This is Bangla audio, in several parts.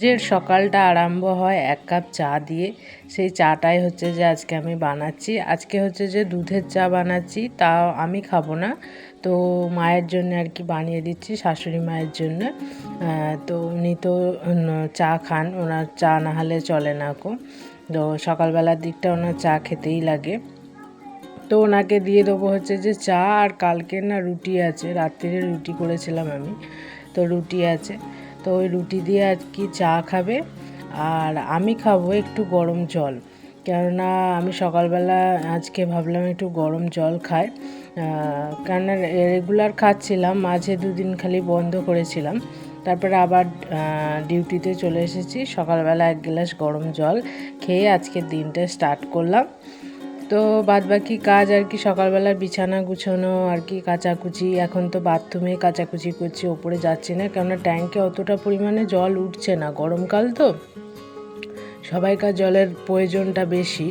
যে সকালটা আরম্ভ হয় এক কাপ চা দিয়ে, সেই চাটাই হচ্ছে যে আজকে আমি বানাচ্ছি। আজকে হচ্ছে যে দুধের চা বানাচ্ছি, তাও আমি খাব না। তো মায়ের জন্য আর কি বানিয়ে দিচ্ছি, শাশুড়ি মায়ের জন্য। তো উনি তো চা খান, ওনার চা না হলে চলে না কো। তো সকালবেলার দিকটা ওনার চা খেতেই লাগে। তো ওনাকে দিয়ে দেবো হচ্ছে যে চা, আর কালকে না রুটি আছে, রাত্রিরে রুটি করেছিলাম আমি। তো রুটি আছে। তো ওই রুটি দিয়ে আর কি চা খাবে। আর আমি খাব একটু গরম জল। কেননা আমি সকালবেলা আজকে ভাবলাম একটু গরম জল খাই। কেননা রেগুলার খাচ্ছিলাম, মাঝে দুদিন খালি বন্ধ করেছিলাম। তারপরে আবার ডিউটিতে চলে এসেছি। সকালবেলা এক গ্লাস গরম জল খেয়ে আজকের দিনটা স্টার্ট করলাম। তো বাদ বাকি কাজ আর কি সকালবেলা বিছানা গুছানো আর কি কাচাকুচি। এখন তো বাথরুমে কাচাকুচি করছি, ওপরে যাচ্ছি না, কেননা ট্যাঙ্কে অতটা পরিমাণে জল উঠছে না, গরমকাল তো। সবাইকার জলের প্রয়োজনটা বেশি।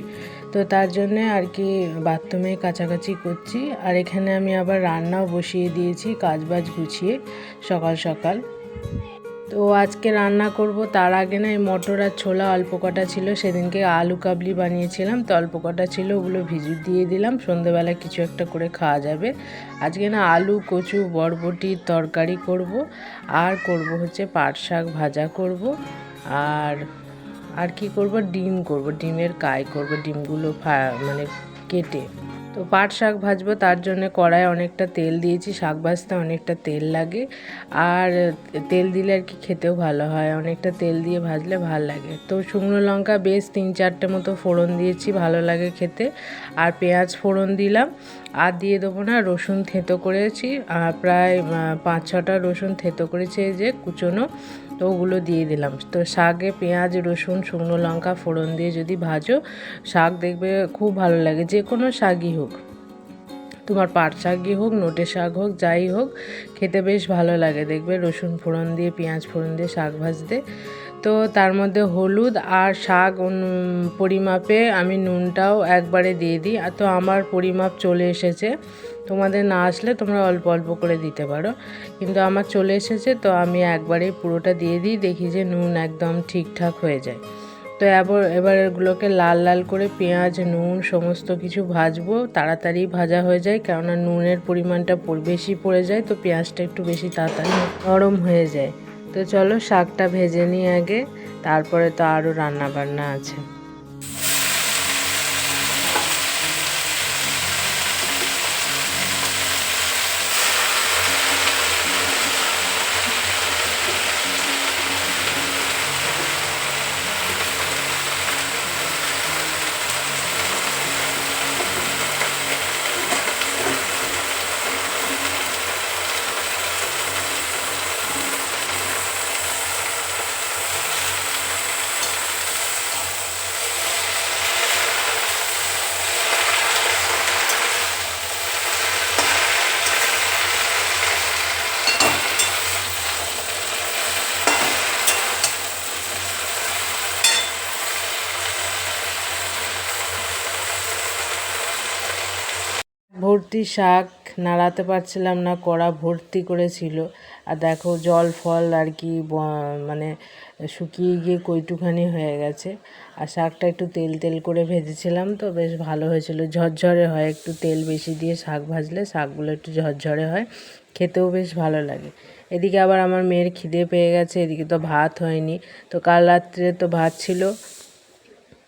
তো তার জন্যে আর কি বাথরুমে কাছাকাছি করছি, আর এখানে আমি আবার রান্নাও বসিয়ে দিয়েছি কাজ বাজ গুছিয়ে সকাল সকাল। তো আজকে রান্না করব, তার আগে না এই মটর আর ছোলা অল্প কটা ছিল, সেদিনকে আলু কাবলি বানিয়েছিলাম, তো অল্প কটা ছিল, ওগুলো ভিজু দিয়ে দিলাম, সন্ধেবেলা কিছু একটা করে খাওয়া যাবে। আজকে না আলু, কচু বরবটির তরকারি করব, আর করব হচ্ছে পাট শাক ভাজা করব, আর আর কি করব? ডিম করব, ডিমের কাই করব, ডিমগুলো মানে কেটে। তো পাট শাক ভাজবো, তার জন্য কড়ায় অনেকটা তেল দিয়েছি, শাক ভাজতে অনেকটা তেল লাগে। আর তেল দিলে আর কি খেতেও ভালো হয়, অনেকটা তেল দিয়ে ভাজলে ভালো লাগে। তো শুকনো লঙ্কা বেশ তিন চারটে মতো ফোড়ন দিয়েছি, ভালো লাগে খেতে। আর পেঁয়াজ ফোড়ন দিলাম, আর দিয়ে দেবো না, রসুন থেঁতো করেছি প্রায় পাঁচ ছটা রসুন থেঁতো করেছি যে কুচোনো। তো ওগুলো দিয়ে দিলাম। তো শাকে পেঁয়াজ, রসুন, শুকনো লঙ্কা, ফোড়ন দিয়ে যদি ভাজো, শাক দেখবে খুব ভালো লাগে। যে কোনো শাকই হোক, তোমার পাট শাকই হোক, নোটে শাক হোক, যাই হোক, খেতে বেশ ভালো লাগে। দেখবে রসুন ফোড়ন দিয়ে, পেঁয়াজ ফোড়ন দিয়ে শাক ভাজতে। তো তার মধ্যে হলুদ আর শাক পরিমাপে আমি নুনটাও একবারে দিয়ে দিই। আর তো আমার পরিমাপ চলে এসেছে। তোমাদের না আসলে তোমরা অল্প অল্প করে দিতে পারো। কিন্তু আমার চলে এসেছে তো আমি একবারে পুরোটা দিয়ে দিই, দেখি যে নুন একদম ঠিকঠাক হয়ে যায়। তো এবার এবার এগুলোকে লাল লাল করে পেঁয়াজ, নুন সমস্ত কিছু ভাজবো। তাড়াতাড়ি ভাজা হয়ে যায়, কেননা নুনের পরিমাণটা বেশি পড়ে যায়, তো পেঁয়াজটা একটু বেশি তাড়াতাড়ি নরম হয়ে যায়। তো চলো শাকটা ভেজে নিই আগে তারপরে তো আরও রান্নাবান্না আছে। ভর্তি শাক নাড়াতে পারছিলাম না, কড়া ভর্তি করেছিল। আর দেখো জল, ফল আর কি মানে শুকিয়ে গিয়ে কইটুখানি হয়ে গেছে। আর শাকটা একটু তেল তেল করে ভেজেছিলাম তো, বেশ ভালো হয়েছিল। ঝরঝরে হয়, একটু তেল বেশি দিয়ে শাক ভাজলে শাকগুলো একটু ঝরঝরে হয়, খেতেও বেশ ভালো লাগে। এদিকে আবার আমার মেয়ের খিদে পেয়ে গেছে, এদিকে তো ভাত হয়নি। তো কাল রাত্রে তো ভাত ছিল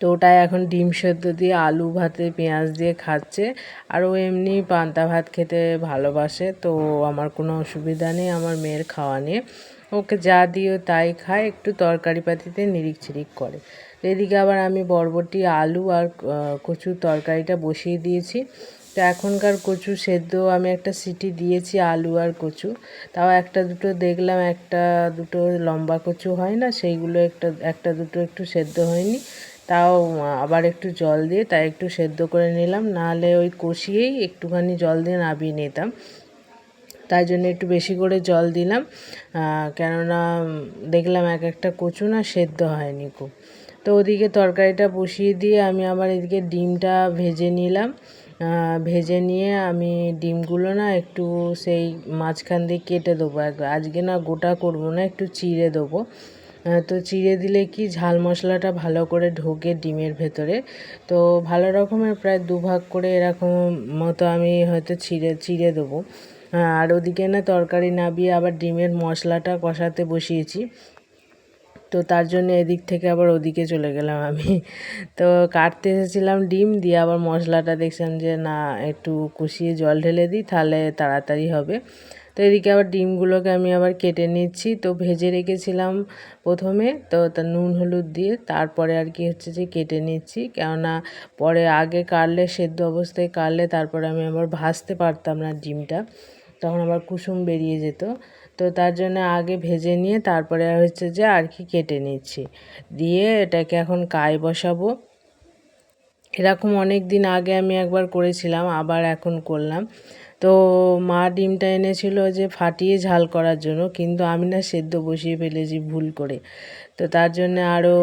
তো ওটাই এখন ডিম সেদ্ধ দিয়ে আলু ভাতে পেঁয়াজ দিয়ে খাচ্ছে। আর ও এমনি পান্তা ভাত খেতে ভালোবাসে, তো আমার কোনো অসুবিধা নেই, আমার মেয়ের খাওয়া নিয়ে। ওকে যা দিও তাই খায়, একটু তরকারি পাতিতে নিরিক ছিরিক করে। এদিকে আবার আমি বরবটি, আলু আর কচুর তরকারিটা বসিয়ে দিয়েছি। তো এখনকার কচু সেদ্ধ আমি একটা সিটি দিয়েছি, আলু আর কচু। তাও একটা দুটো দেখলাম, একটা দুটো লম্বা কচু হয় না, সেইগুলো একটা একটা দুটো একটু সেদ্ধ হয়নি। তাও আবার একটু জল দিয়ে তাই একটু সেদ্ধ করে নিলাম। নাহলে ওই কষিয়েই একটুখানি জল দিয়ে নাবিয়ে নিতাম। তাই জন্য একটু বেশি করে জল দিলাম। কেননা দেখলাম এক একটা কচু না সেদ্ধ হয়নি খুব। তো ওদিকে তরকারিটা বসিয়ে দিয়ে আমি আবার এদিকে ডিমটা ভেজে নিলাম। ভেজে নিয়ে আমি ডিমগুলো না একটু সেই মাঝখান দিয়ে কেটে দেবো। আজকে না গোটা করব না, একটু চিড়ে দেবো। তো চিড়ে দিলে কি ঝাল মশলাটা ভালো করে ঢোকে ডিমের ভেতরে? তো ভালো রকমের প্রায় দুভাগ করে এরকম মতো আমি হয়তো ছিঁড়ে চিড়ে দেবো। আর ওদিকে না তরকারি নাবিয়ে আবার ডিমের মশলাটা কষাতে বসিয়েছি। তো তার জন্য এদিক থেকে আবার ওদিকে চলে গেলাম আমি। তো কাটতে এসেছিলাম ডিম, দিয়ে আবার মশলাটা দেখছিলাম যে না, একটু কষিয়ে জল ঢেলে দিই, তাহলে তাড়াতাড়ি হবে। তো এদিকে আবার ডিমগুলোকে আমি আবার কেটে নিচ্ছি। তো ভেজে রেখেছিলাম প্রথমে। তো তা নুন, হলুদ দিয়ে তারপরে আর কি হচ্ছে যে কেটে নিচ্ছি। কেননা পরে আগে কাটলে, সেদ্ধ অবস্থায় কাটলে তারপরে আমি আবার ভাজতে পারতাম না ডিমটা। তখন আবার কুসুম বেরিয়ে যেত। তো তার জন্য আগে ভেজে নিয়ে তারপরে হচ্ছে যে আর কি কেটে নিচ্ছি। দিয়ে এটাকে এখন কায় বসাবো। এরকম অনেক দিন আগে আমি একবার করেছিলাম, আবার এখন করলাম। তো মা ডিমটা এনেছিল যে ফাটিয়ে ঝাল করার জন্য, কিন্তু আমি না সেদ্ধ বসিয়ে ফেলেছি ভুল করে। তো তার জন্য আরও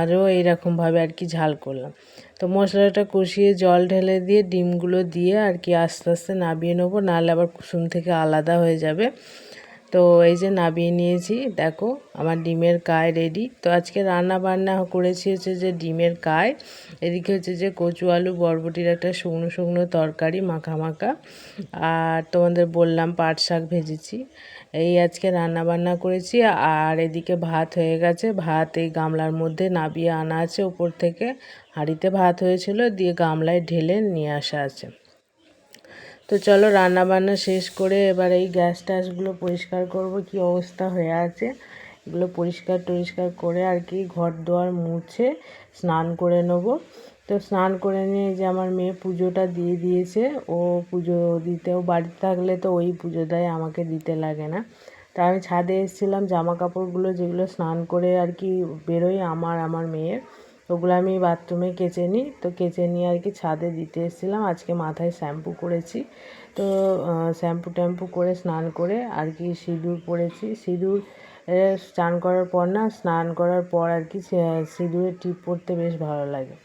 আরও এইরকমভাবে আর কি ঝাল করলাম। তো মশলাটা কষিয়ে জল ঢেলে দিয়ে ডিমগুলো দিয়ে আর কি আস্তে আস্তে নাবিয়ে নেব, নাহলে আবার কুসুম থেকে আলাদা হয়ে যাবে। তো এই যে নাবিয়ে নিয়েছি, দেখো আমার ডিমের কায় রেডি তো আজকে রান্না বান্না করেছি হচ্ছে যে ডিমের কায়, এদিকে হচ্ছে যে কচু আলু, বরবটির একটা শুকনো শুকনো তরকারি, মাখা মাখা। আর তোমাদের বললাম পাট শাক ভেজেছি। এই আজকে রান্না বান্না করেছি, আর এদিকে ভাত হয়ে গেছে। ভাত এই গামলার মধ্যে নাবিয়ে আনা আছে ওপর থেকে হাঁড়িতে ভাত হয়েছিল, দিয়ে গামলায় ঢেলে নিয়ে আসা আছে। তো চলো রান্না বান্না শেষ করে এবার এই গ্যাস ট্যাসগুলো পরিষ্কার করব, কি অবস্থা হয়ে আছে। এগুলো পরিষ্কার টরিষ্কার করে আর কি ঘর দোয়ার মুছে স্নান করে নেব। তো স্নান করে নিয়ে যে আমার মেয়ে পুজোটা দিয়ে দিয়েছে, ও পুজো দিতেও বাড়িতে থাকলে তো ওই পুজো দেয় আমাকে দিতে লাগে না। তা আমি ছাদে এসেছিলাম, জামা কাপড়গুলো যেগুলো স্নান করে আর কি বেরোই আমার আমার মেয়ের। ওগুলো আমি বাথরুমে কেচে নিই। তো কেচে নিয়ে আর কি ছাদে দিতে এসেছিলাম। আজকে মাথায় শ্যাম্পু করেছি। তো শ্যাম্পু ট্যাম্পু করে স্নান করে আর কি সিঁদুর পরেছি। সিঁদুর স্নান করার পর না, স্নান করার পর আর কি সিঁদুরের টিপ পরতে বেশ ভালো লাগে।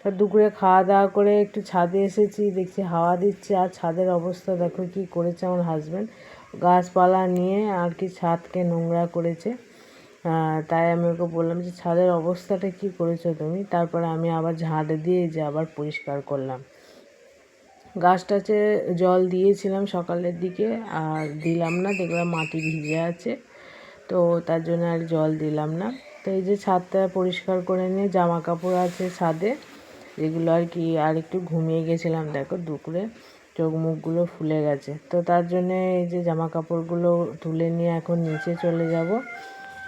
তা দুপুরে খাওয়া দাওয়া করে একটু ছাদে এসেছি, দেখছি হাওয়া দিচ্ছে। আর ছাদের অবস্থা দেখো কি করেছে আমার হাজব্যান্ড গাছপালা নিয়ে আর কি ছাদকে নোংরা করেছে। তাই আমি ওকে বললাম যে, ছাদের অবস্থাটা কী করেছ তুমি? তারপরে আমি আবার ঝাঁট দিয়ে যে আবার পরিষ্কার করলাম। গাছটাতে জল দিয়েছিলাম সকালের দিকে, আর দিলাম না, দেখলাম মাটি ভিজে আছে, তো তার জন্য আর জল দিলাম না। তো এই যে ছাদটা পরিষ্কার করে নিয়ে জামা কাপড় আছে ছাদে যেগুলো আর কি, আর একটু ঘুমিয়ে গেছিলাম, দেখো দুপুরে চোখ মুখগুলো ফুলে গেছে। তো তার জন্যে এই যে জামা কাপড়গুলো তুলে নিয়ে এখন নিচে চলে যাব।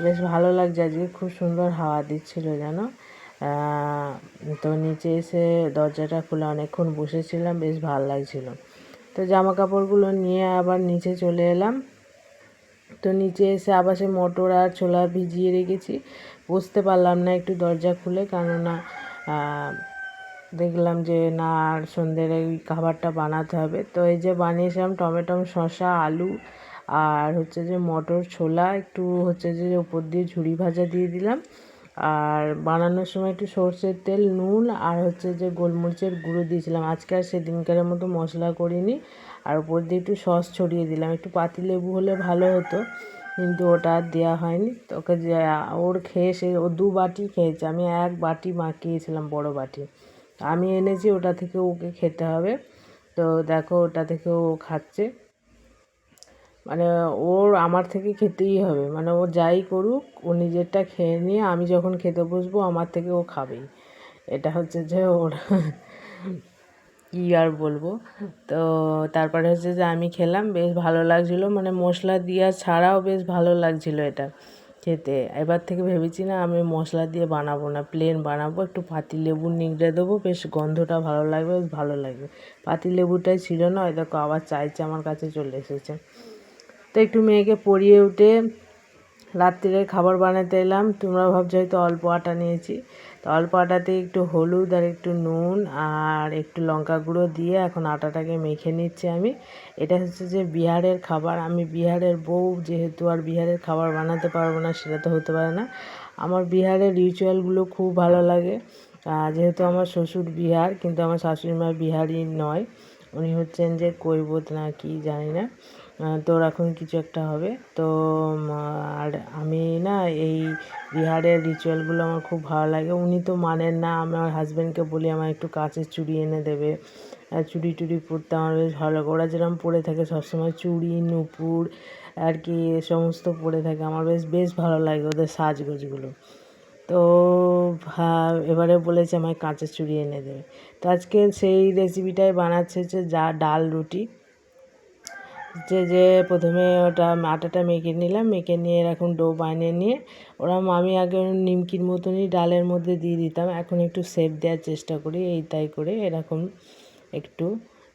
বেশ ভালো লাগছে আজকে। খুব সুন্দর হাওয়া দিচ্ছিল যেন। তো নিচে এসে দরজাটা খুলে অনেকক্ষণ বসেছিলাম, বেশ ভালো লাগছিল। তো জামা কাপড়গুলো নিয়ে আবার নিচে চলে এলাম। তো নিচে এসে আবার সে মটর আর ছোলা ভিজিয়ে রেখেছি। বসতে পারলাম না একটু দরজা খুলে, কেননা দেখলাম যে না, আর সন্ধ্যের এই খাবারটা বানাতে হবে। তো এই যে বানিয়েছিলাম টমেটো শসা, আলু আর হচ্ছে যে মটর ছোলা, একটু হচ্ছে যে উপর দিয়ে ঝুড়ি ভাজা দিয়ে দিলাম। আর বানানোর সময় একটু সর্ষের তেল, নুন আর হচ্ছে যে গোলমরিচের গুঁড়ো দিয়েছিলাম। আজকে আর সেদিনকার মতো মশলা করিনি। আর উপর দিয়ে একটু সস ছড়িয়ে দিলাম। একটু পাতিলেবু হলে ভালো হতো, কিন্তু ওটা আর দেওয়া হয়নি। তো ওকে ওর খেয়ে সে, ও দু বাটি খেয়েছে। আমি এক বাটি মাখিয়েছিলাম, বড় বাটি। আমি এনেছি, ওটা থেকে ওকে খেতে হবে। তো দেখো, ওটা থেকে ও খাচ্ছে। মানে ওর আমার থেকে খেতেই হবে। মানে ও যাই করুক, ও নিজেরটা খেয়ে নিয়ে আমি যখন খেতে বসবো, আমার থেকে ও খাবেই। এটা হচ্ছে যে ওর কী আর বলব? তো তারপরে হচ্ছে যে আমি খেলাম, বেশ ভালো লাগছিল। মানে মশলা দেওয়া ছাড়াও বেশ ভালো লাগছিল এটা খেতে। এবার থেকে ভেবেছি না আমি মশলা দিয়ে বানাবো না প্লেন বানাবো। একটু পাতি লেবু নিংড়ে দেবো, বেশ গন্ধটা ভালো লাগবে, বেশ ভালো লাগবে। পাতি লেবুটাই ছিল না দেখো আবার চাইছে আমার কাছে চলে এসেছে। তো একটু মেয়েকে পরিয়ে উঠে রাত্রিরে খাবার বানাতে এলাম। তোমরা ভাবছ হয়তো অল্প আটা নিয়েছি। তো অল্প আটাতে একটু হলুদ আর একটু নুন আর একটু লঙ্কা গুঁড়ো দিয়ে এখন আটাটাকে মেখে নিচ্ছি আমি। এটা হচ্ছে যে বিহারের খাবার। আমি বিহারের বউ, যেহেতু আর বিহারের খাবার বানাতে পারব না, সেটা তো হতে পারে না। আমার বিহারের রিচুয়ালগুলো খুব ভালো লাগে। যেহেতু আমার শ্বশুর বিহার, কিন্তু আমার শাশুড়ি মা বিহারি নয়। উনি হচ্ছেন যে কৈবত না কি জানি না। তো ওরকম কিছু একটা হবে। তো আর আমি না এই বিহারের রিচুয়ালগুলো আমার খুব ভালো লাগে। উনি তো মানেন না আমার হাজব্যান্ডকে বলি আমার একটু কাঁচের চুড়ি এনে দেবে। চুড়ি টুড়ি পরতে আমার বেশ ভালো লাগে। ওরা যেরকম পরে থাকে সবসময়, চুড়ি, নুপুর, আর কি সমস্ত পরে থাকে। আমার বেশ বেশ ভালো লাগে ওদের সাজগোজগুলো তো ভা- এবারে বলেছে, আমায় কাঁচের চুড়ি এনে দেবে। তো আজকে সেই রেসিপিটাই বানাচ্ছে হচ্ছে যা ডাল রুটি। যে যে প্রথমে ওটা আটাটা মেখে নিলাম, মেখে নিয়ে এরকম ডো বানিয়ে নিয়ে ওরম আমি আগে নিমকির মতনই ডালের মধ্যে দিয়ে দিতাম, এখন একটু শেপ দেওয়ার চেষ্টা করি, এই তাই করে এরকম একটু,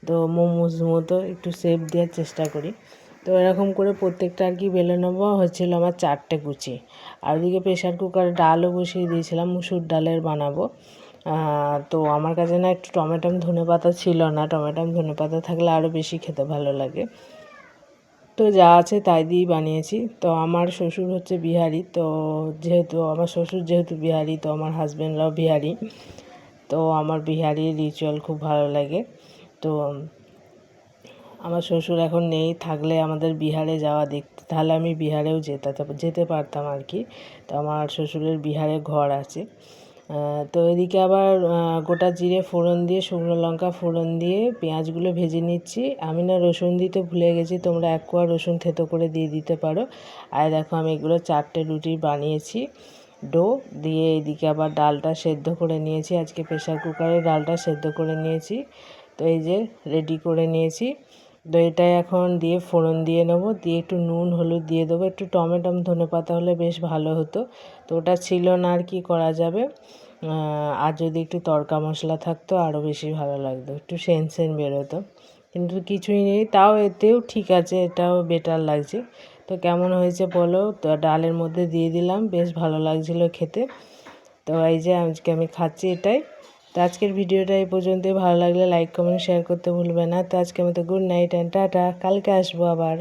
তো মোমোস মতো একটু শেপ দেওয়ার চেষ্টা করি। তো এরকম করে প্রত্যেকটা আর কি বেলে নেব, হচ্ছিল আমার চারটে কুচি। আর ওদিকে প্রেশার কুকারে ডালও বসিয়ে দিয়েছিলাম, মুসুর ডালের বানাবো। তো আমার কাছে না একটু টমেটম ধনে পাতা ছিল না, টমেটম ধনে পাতা থাকলে আরও বেশি খেতে ভালো লাগে। তো যা আছে তাই দিয়েই বানিয়েছি। তো আমার শ্বশুর হচ্ছে বিহারি, তো যেহেতু আমার শ্বশুর যেহেতু বিহারি, তো আমার হাজব্যান্ডরাও বিহারি। তো আমার বিহারি রিচুয়াল খুব ভালো লাগে। তো আমার শ্বশুর এখন নেই, থাকলে আমাদের বিহারে যাওয়া দেখতে তাহলে আমি বিহারেও যেতে যেতে পারতাম আর কি। তো আমার শ্বশুরের বিহারে ঘর আছে। তো এদিকে আবার গোটা জিরে ফোড়ন দিয়ে, শুকনো লঙ্কা ফোড়ন দিয়ে পেঁয়াজগুলো ভেজে নিচ্ছি। আমি না রসুন দিতে ভুলে গেছি, তোমরা এক কোয়া রসুন থেতো করে দিয়ে দিতে পারো। আর দেখো, আমি এগুলো চারটে রুটি বানিয়েছি। ডো দিয়ে এদিকে আবার ডালটা সেদ্ধ করে নিয়েছি। আজকে প্রেশার কুকারে ডালটা সেদ্ধ করে নিয়েছি। তো এই যে রেডি করে নিয়েছি। তো এটা এখন দিয়ে ফোড়ন দিয়ে নেব। দিয়ে একটু নুন, হলুদ দিয়ে দেবো। একটু টমেটম ধনে পাতা হলে বেশ ভালো হতো। তো ওটা ছিল না আর কি করা যাবে। আর যদি একটু তড়কা মশলা থাকতো আরও বেশি ভালো লাগতো। একটু সেন সেন বেরোতো। কিন্তু কিছুই নেই। তাও এতেও ঠিক আছে, এটাও বেটার লাগছে। তো কেমন হয়েছে বলো? তো ডালের মধ্যে দিয়ে দিলাম, বেশ ভালো লাগছিল খেতে। তো এই যে আজকে আমি খাচ্ছি এটাই। তো আজকের ভিডিওটা এই পর্যন্তই। ভালো লাগলে লাইক কমেন্ট শেয়ার করতে ভুলবে না। তো আজকে মতো গুড নাইট অ্যান্ড টাটা কালকে আসব আবার।